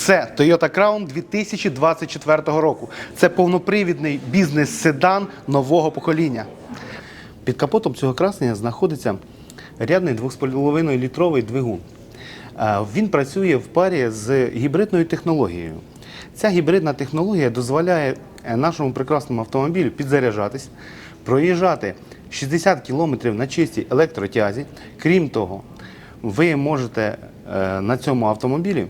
Це Toyota Crown 2024 року. Це повнопривідний бізнес-седан нового покоління. Під капотом цього красення знаходиться рядний 2,5 літровий двигун. Е, Він працює в парі з гібридною технологією. Ця гібридна технологія дозволяє е, нашому прекрасному автомобілю підзаряджатись, проїжджати 60 км на чистій електротязі. Крім того, ви можете е, на цьому автомобілі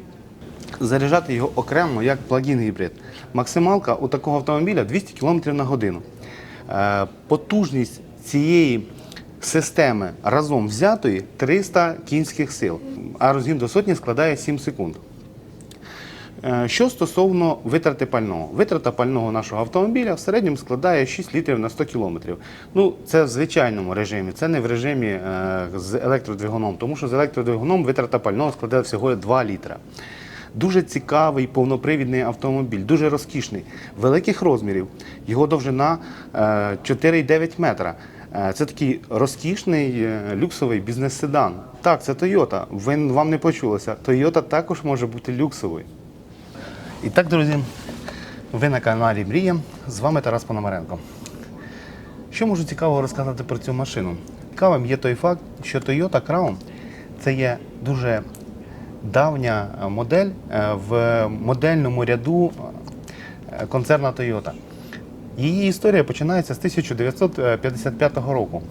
заряджати його окремо як плагін гібрид. Максималка у такого автомобіля 200 км на годину. Е, Потужність цієї системи разом взятої 300 кінських сил, а розгін до сотні складає 7 секунд. Е, Що стосовно витрати пального, витрата пального нашого автомобіля в середньому складає 6 літрів на 100 кілометрів. Ну, це в звичайному режимі, це не в режимі е, з електродвигуном, тому що з електродвигуном витрата пального складає всього 2 літра. Дуже цікавий повнопривідний автомобіль, дуже розкішний, великих розмірів. Його довжина е, 4,9 метра. Е, Це такий розкішний е, люксовий бізнес-седан. Так, це Toyota. Ви вам не почулося. Toyota також може бути люксовою. І так, друзі, ви на каналі Мрія. З вами Тарас Пономаренко. Що можу цікавого розказати про цю машину? Цікавим є той факт, що Toyota Crown це є дуже давня е, модель е, в модельному ряду е, концерна Toyota. Її історія починається з 1955 року.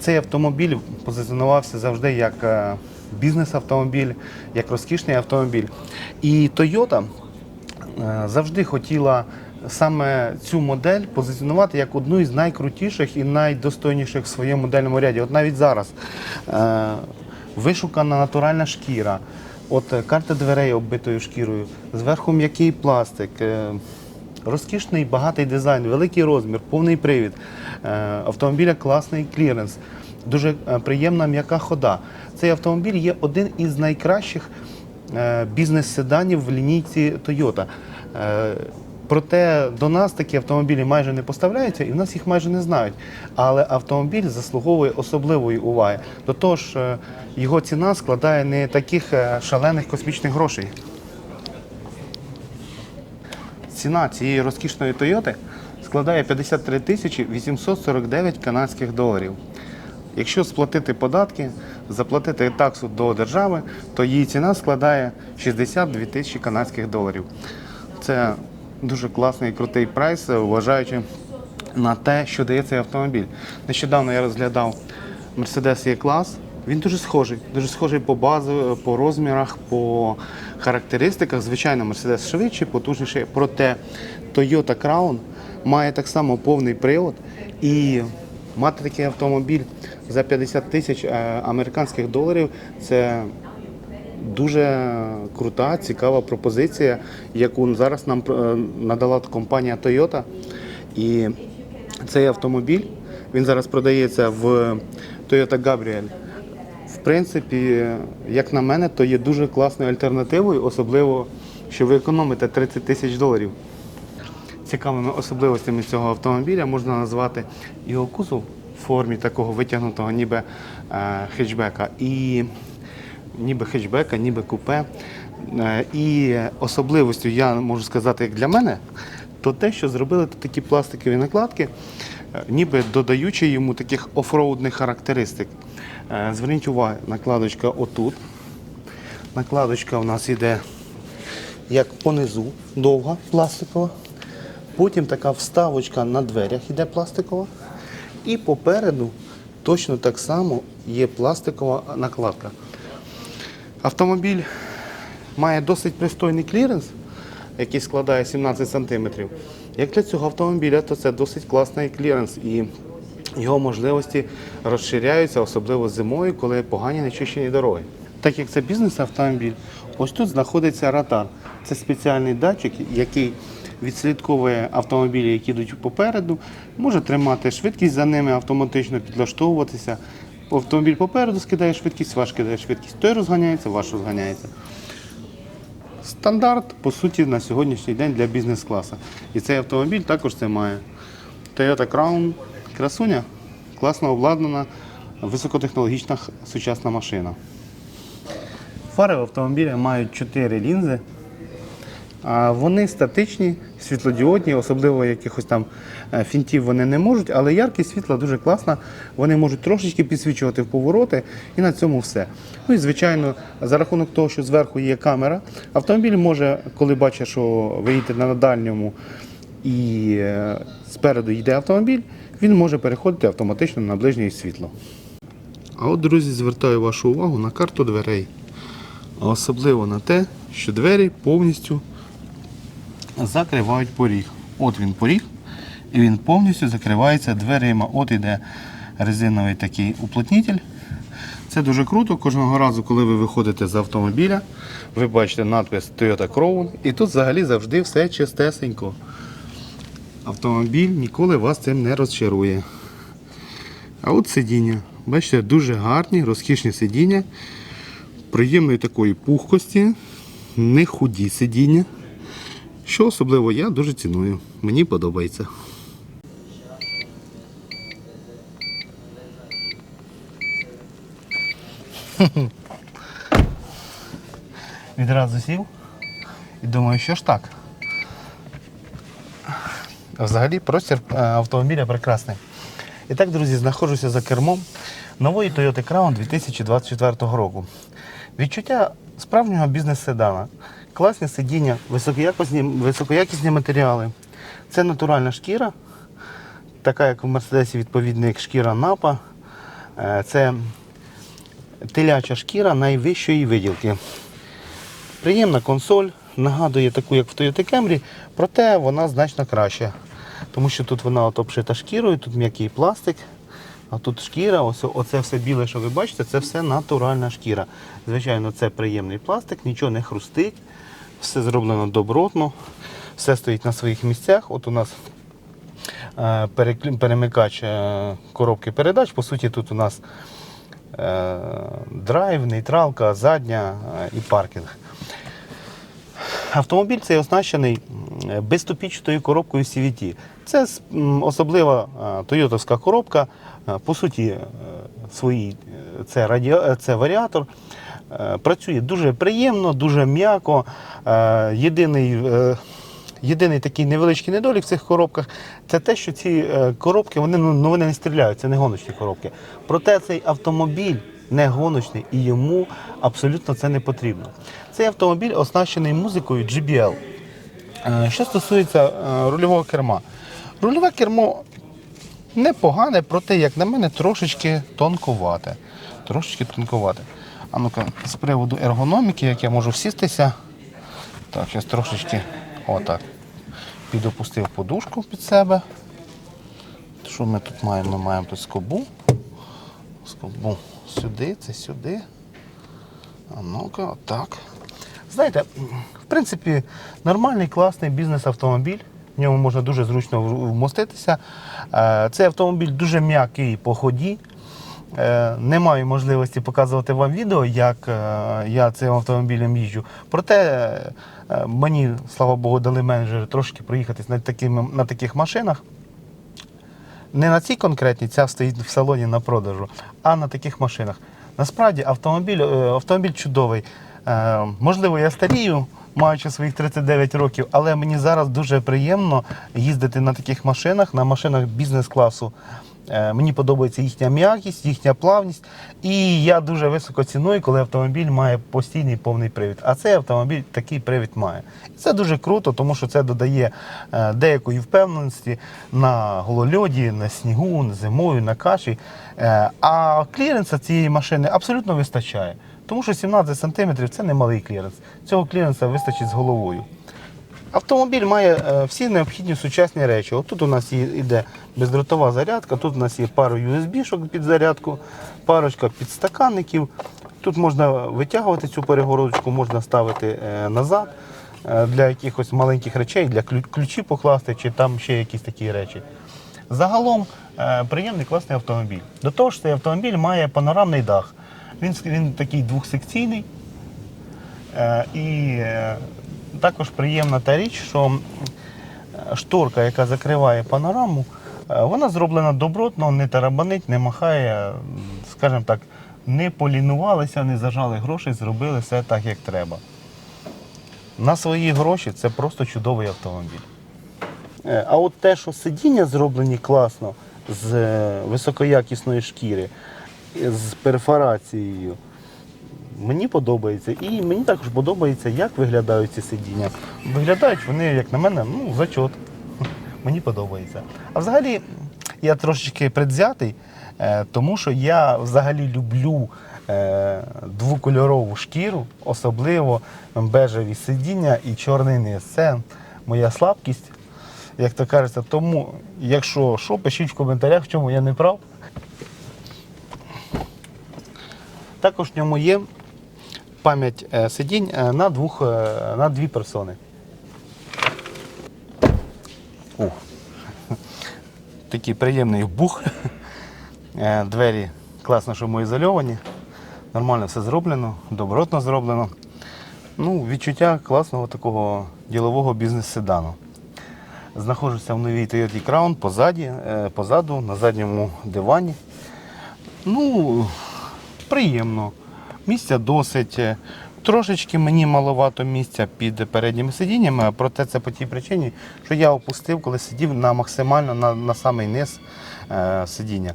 Цей автомобіль позиціонувався завжди як бізнес-автомобіль, як розкішний автомобіль. І Toyota завжди хотіла саме цю модель позиціонувати як одну із найкрутіших і найдостойніших в своєму модельному ряді. От навіть зараз вишукана натуральна шкіра, от е, карта дверей оббитою шкірою, зверху м'який пластик. е, Розкішний, багатий дизайн, великий розмір, повний привід. Е, Автомобіля класний кліренс, дуже приємна м'яка хода. Цей автомобіль є один із найкращих бізнес-седанів в лінійці Toyota. Проте до нас такі автомобілі майже не поставляються і в нас їх майже не знають. Але автомобіль заслуговує особливої уваги. До того ж, е, його ціна складає не таких е, шалених космічних грошей. Ціна цієї розкішної Тойоти складає 53 тисячі 849 канадських доларів. Якщо сплатити податки, заплатити таксу до держави, то її ціна складає 62 тисячі канадських доларів. Це дуже класний і крутий прайс, вважаючи на те, що дає цей автомобіль. Нещодавно я розглядав Mercedes E-клас. Він дуже схожий, дуже схожий по базу, по розмірах, по характеристиках. Звичайно, Mercedes швидший, потужніший. Проте Toyota Crown має так само повний привод і мати такий автомобіль за 50 тисяч е, американських доларів це дуже крута, цікава пропозиція, яку зараз нам е, надала компанія Toyota. І цей автомобіль він зараз продається в Toyota Gabriel. В принципі, як на мене, то є дуже класною альтернативою, особливо, що ви економите 30 тисяч доларів. Цікавими особливостями цього автомобіля можна назвати його кузов в формі такого витягнутого ніби е, хетчбека. І ніби хетчбека, ніби купе. Е, І особливостю, я можу сказати, як для мене, то те, що зробили тут такі пластикові накладки, е, ніби додаючи йому таких офроудних характеристик. Е, Зверніть увагу, накладочка отут. Накладочка у нас йде як понизу, довга, пластикова. Потім така вставочка на дверях йде пластикова. І попереду точно так само є пластикова накладка. Автомобіль має досить пристойний кліренс, який складає 17 см. Як для цього автомобіля, то це досить класний кліренс і його можливості розширяються, особливо зимою, коли погані нечищені дороги. Так як це бізнес-автомобіль, ось тут знаходиться радар. Це спеціальний датчик, який відслідковує автомобілі, які йдуть попереду, може тримати швидкість за ними, автоматично підлаштовуватися. Автомобіль попереду скидає швидкість, ваш кидає швидкість. Той розганяється, ваш розганяється. Стандарт, по суті, на сьогоднішній день для бізнес-класу. І цей автомобіль також це має. Toyota Crown красуня, класно обладнана, високотехнологічна сучасна машина. Фари в автомобілі мають 4 лінзи А вони статичні, світлодіодні, особливо якихось там е, фінтів вони не можуть, але яркість світла дуже класна. Вони можуть трошечки підсвічувати в повороти, і на цьому все. Ну і звичайно, за рахунок того, що зверху є камера, автомобіль може, коли бачить, що ви їдете на дальньому і е, спереду йде автомобіль, він може переходити автоматично на ближнє світло. А от, друзі, звертаю вашу увагу на карту дверей. Особливо на те, що двері повністю закривають поріг. От він поріг, і він повністю закривається дверима. От іде резиновий такий уплотнитель. Це дуже круто. Кожного разу, коли ви виходите з автомобіля, ви бачите надпис Toyota Crown, і тут взагалі завжди все чистесенько. Автомобіль ніколи вас цим не розчарує. А от сидіння. Бачите, дуже гарні, розкішні сидіння. Приємної такої пухкості, не худі сидіння. Що особливо я дуже ціную. Мені подобається. Відразу сів і думаю, що ж так. Взагалі простір е, автомобіля прекрасний. І так, друзі, знаходжуся за кермом нової Toyota Crown 2024 року. Відчуття справжнього бізнес-седана. Класні сидіння, високоякісні, високоякісні матеріали. Це натуральна шкіра, така як у Мерседесі, відповідно, як шкіра напа. Е, Це теляча шкіра найвищої виділки. Приємна консоль, нагадує таку, як в Toyota Camry, проте вона значно краща. Тому що тут вона от обшита шкірою, тут м'який пластик, а тут шкіра, ось, оце все біле, що ви бачите, це все натуральна шкіра. Звичайно, це приємний пластик, нічого не хрустить, все зроблено добротно, все стоїть на своїх місцях. От у нас е, перемикач е, коробки передач. По суті, тут у нас е, драйв, нейтралка, задня і паркінг. Автомобіль цей оснащений безступічною коробкою CVT. Це особлива тойотовська коробка. По суті, свої, це, радіо, це варіатор. Е, Працює дуже приємно, дуже м'яко. Е, Єдиний, е, єдиний такий невеличкий недолік в цих коробках це те, що ці коробки вони, ну, ну, вони не стріляють, це не гоночні коробки. Проте цей автомобіль не гоночний і йому абсолютно це не потрібно. Цей автомобіль оснащений музикою JBL. Е, Що стосується рульового керма, рульове кермо непогане, проте, як на мене, трошечки тонкувате. Трошечки тонкувате. А ну-ка, з приводу ергономіки, як я можу всістися. Так, зараз трошечки отак. Підопустив подушку під себе. Що ми тут маємо? Ми маємо тут скобу. Скобу сюди, це сюди. А ну-ка, отак. Знаєте, в принципі, нормальний, класний бізнес-автомобіль. В ньому можна дуже зручно вмоститися. Е, Цей автомобіль дуже м'який по ході. Е, Не маю можливості показувати вам відео, як е, я цим автомобілем їжджу. Проте е, мені, слава Богу, дали менеджери трошки проїхатись на, такими, на таких машинах. Не на цій конкретній, ця стоїть в салоні на продажу, а на таких машинах. Насправді автомобіль, автомобіль чудовий. Можливо, я старію, маючи своїх 39 років, але мені зараз дуже приємно їздити на таких машинах, на машинах бізнес-класу. Е, Мені подобається їхня м'якість, їхня плавність. І я дуже високо ціную, коли автомобіль має постійний повний привід. А цей автомобіль такий привід має. І це дуже круто, тому що це додає е, деякої впевненості на голольоді, на снігу, на зимою, на каші. Е, А кліренса цієї машини абсолютно вистачає. Тому що 17 см це не малий кліренс. Цього кліренса вистачить з головою. Автомобіль має е, всі необхідні сучасні речі. От тут у нас є, йде бездротова зарядка, тут у нас є пару USB-шок під зарядку, парочка підстаканників. Тут можна витягувати цю перегородочку, можна ставити е, назад е, для якихось маленьких речей, для ключі покласти чи там ще якісь такі речі. Загалом приємний класний автомобіль. До того ж, цей автомобіль має панорамний дах. Він, він такий двохсекційний. І також приємна та річ, що шторка, яка закриває панораму, е, вона зроблена добротно, не тарабанить, не махає, скажімо так, не полінувалися, не зажали грошей, зробили все так, як треба. На свої гроші це просто чудовий автомобіль. Е, А от те, що сидіння зроблені класно з е, високоякісної шкіри, з перфорацією, мені подобається. І мені також подобається, як виглядають ці сидіння. Виглядають вони, як на мене, ну, зачот. Мені подобається. А взагалі, я трошечки предвзятий, е, тому що я взагалі люблю е, двокольорову шкіру, особливо бежеві сидіння і чорний низ. Це моя слабкість, як то кажеться. Тому, якщо що, пишіть в коментарях, в чому я не прав. Також в ньому є пам'ять е, сидінь е, на, двох, е, на дві персони. Ух. Такий приємний бух. Двері класно шумоізольовані. Нормально все зроблено, добротно зроблено. Ну, відчуття класного такого ділового бізнес-седану. Знаходжуся в новій Toyota Crown позаді, позаду, на задньому дивані. Ну, приємно. Місця досить. Е, Трошечки мені маловато місця під передніми сидіннями, проте це по тій причині, що я опустив, коли сидів на максимально на, на самий низ е, сидіння.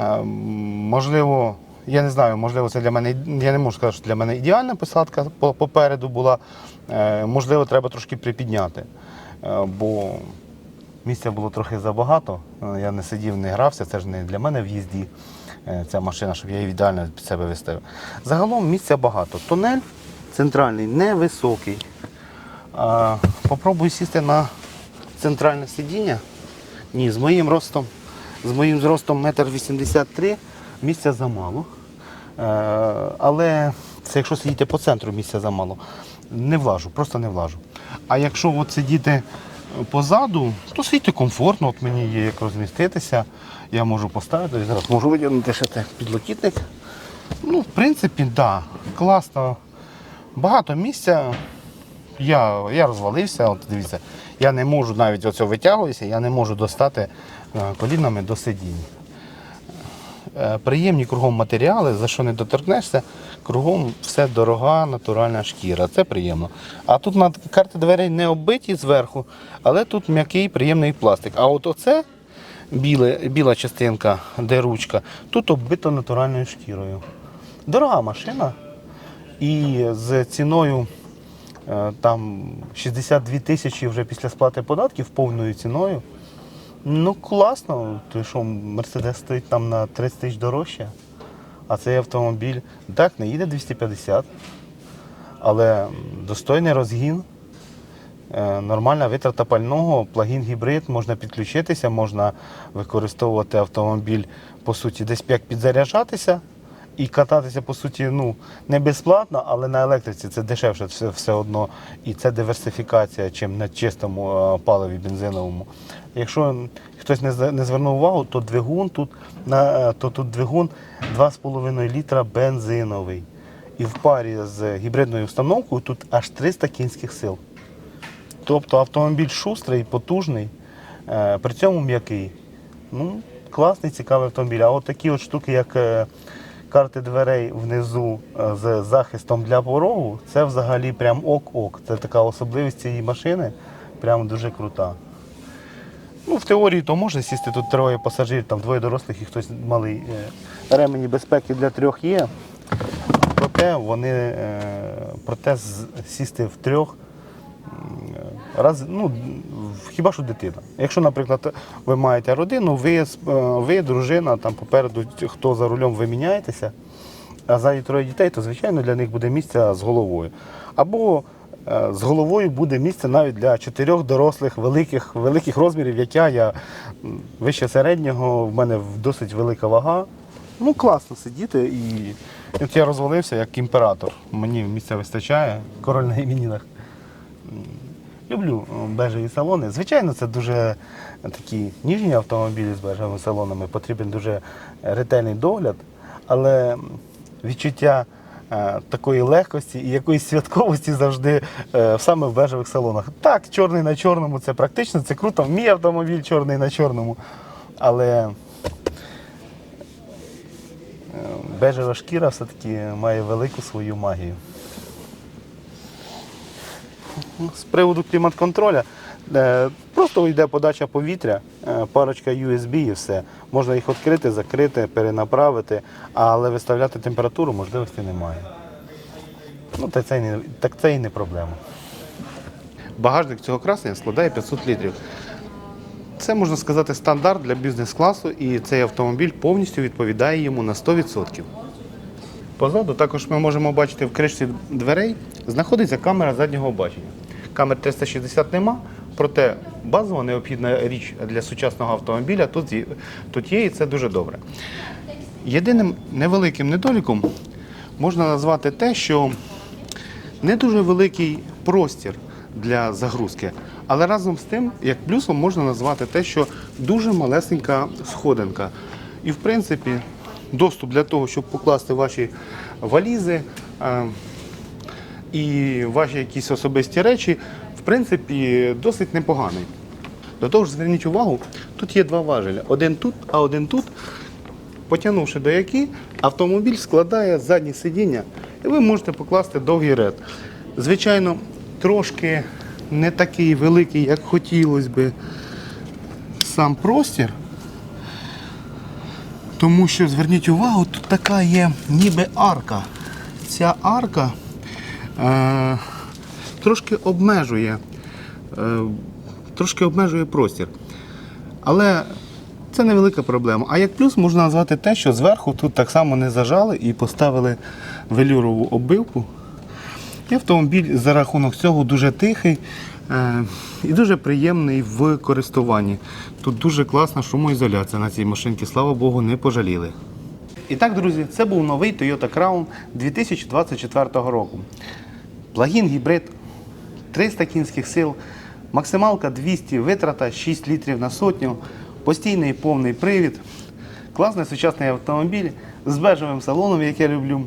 Е, можливо, я не знаю, можливо, це для мене, я не можу сказати, що для мене ідеальна посадка попереду була. Е, можливо, треба трошки припідняти. Е, бо Місця було трохи забагато. Е, Я не сидів, не грався. Це ж не для мене в їзді ця машина, щоб я її ідеально під себе виставив. Загалом місця багато. Тунель центральний невисокий. А, попробую сісти на центральне сидіння. Ні, з моїм ростом, з моїм зростом 1,83 м місця замало. Е, але це якщо сидіти по центру, місця замало. Не влажу, просто не влажу. А якщо от сидіти позаду, то сидіти комфортно, от мені є як розміститися. Я можу поставити, зараз можу видягнути ще те підлокітник. Ну, в принципі, так, да, класно. Багато місця. Я, я розвалився, от дивіться, я не можу навіть оцього витягуюся, я не можу достати е, колінами до сидінь. Е, Приємні кругом матеріали, за що не доторкнешся, кругом все дорога, натуральна шкіра. Це приємно. А тут карти дверей не оббиті зверху, але тут м'який, приємний пластик. А от оце біле, біла частинка, де ручка, тут оббито натуральною шкірою. Дорога машина. І з ціною е, там 62 тисячі вже після сплати податків повною ціною. Ну, класно. Той що Мерседес стоїть там на 30 тисяч дорожче, а цей автомобіль так не їде 250, але достойний розгін, нормальна витрата пального, плагін гібрид, можна підключитися, можна використовувати автомобіль, по суті, десь як підзаряджатися і кататися, по суті, ну, не безплатно, але на електриці це дешевше все, все одно. І це диверсифікація, чим на чистому е, паливі бензиновому. Якщо хтось не, не звернув увагу, то двигун тут, на, е, то тут двигун 2,5 літра бензиновий. І в парі з гібридною установкою тут аж 300 кінських сил. Тобто автомобіль шустрий, потужний, е, при цьому м'який. Ну, класний, цікавий автомобіль. А от такі от штуки, як е, карти дверей внизу е, з захистом для порогу, це взагалі прям ок-ок. Це така особливість цієї машини, прям дуже крута. Ну, в теорії то можна сісти тут троє пасажирів, там двоє дорослих і хтось малий. Ремені безпеки для трьох є. Проте вони проте сісти в трьох раз, ну, хіба що дитина. Якщо, наприклад, ви маєте родину, ви, е, ви дружина, там попереду хто за рулем, ви міняєтеся, а ззаді троє дітей, то звичайно для них буде місце з головою. Або е, з головою буде місце навіть для чотирьох дорослих великих, великих розмірів, як я. Вище середнього, в мене досить велика вага. Ну, класно сидіти і от я розвалився як імператор. Мені місця вистачає, король на іменінах. Люблю е, бежеві салони. Звичайно, це дуже такі ніжні автомобілі з бежевими салонами. Потрібен дуже ретельний догляд, але відчуття е, такої легкості і якоїсь святковості завжди е, саме в бежевих салонах. Так, чорний на чорному це практично, це круто. Мій автомобіль чорний на чорному. Але бежева шкіра все-таки має велику свою магію. З приводу клімат-контроля. е, Просто йде подача повітря, е, парочка USB і все. Можна їх відкрити, закрити, перенаправити, але виставляти температуру можливості немає. Ну, та це, не, так це і не проблема. Багажник цього красення складає 500 літрів. Це можна сказати стандарт для бізнес-класу, і цей автомобіль повністю відповідає йому на 100%. Позаду також ми можемо бачити в кришці дверей знаходиться камера заднього бачення. Камер 360 нема, проте базова необхідна річ для сучасного автомобіля тут, є- тут є, і це дуже добре. Єдиним невеликим недоліком можна назвати те, що не дуже великий простір для загрузки. Але разом з тим, як плюсом можна назвати те, що дуже малесенька сходинка. І в принципі, доступ для того, щоб покласти ваші валізи е, і ваші якісь особисті речі, в принципі, досить непоганий. До того ж, зверніть увагу, тут є два важеля: один тут, а один тут. Потягнувши до які, автомобіль складає заднє сидіння, і ви можете покласти довгий ряд. Звичайно, трошки не такий великий, як хотілося би сам простір. Тому що зверніть увагу, тут така є ніби арка. Ця арка трошки обмежує, е, трошки обмежує простір. Але це невелика проблема. А як плюс можна назвати те, що зверху тут так само не зажали і поставили велюрову оббивку. І автомобіль за рахунок цього дуже тихий е, і дуже приємний в користуванні. Тут дуже класна шумоізоляція на цій машинці, слава Богу, не пожаліли. І так, друзі, це був новий Toyota Crown 2024 року. Плагін гібрид, 300 кінських сил, максималка 200 витрата, 6 літрів на сотню, постійний повний привід, класний сучасний автомобіль з бежевим салоном, як я люблю.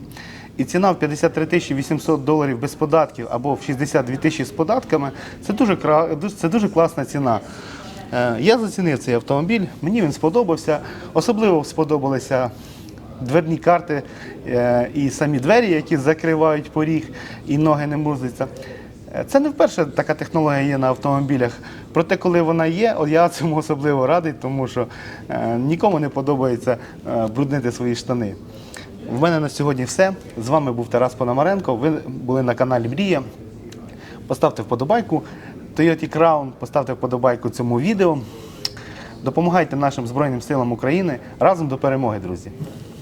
І ціна в 53 тисячі 800 доларів без податків або в 62 тисячі з податками це дуже, це дуже класна ціна. Е, Я зацінив цей автомобіль, мені він сподобався. Особливо сподобалися дверні карти е, і самі двері, які закривають поріг і ноги не мурзаться. Е, Це не вперше така технологія є на автомобілях. Проте, коли вона є, я цьому особливо радий, тому що е, нікому не подобається бруднити свої штани. В мене на сьогодні все. З вами був Тарас Пономаренко. Ви були на каналі Мрія. Поставте вподобайку Toyota Crown, поставте вподобайку цьому відео. Допомагайте нашим Збройним силам України разом до перемоги, друзі.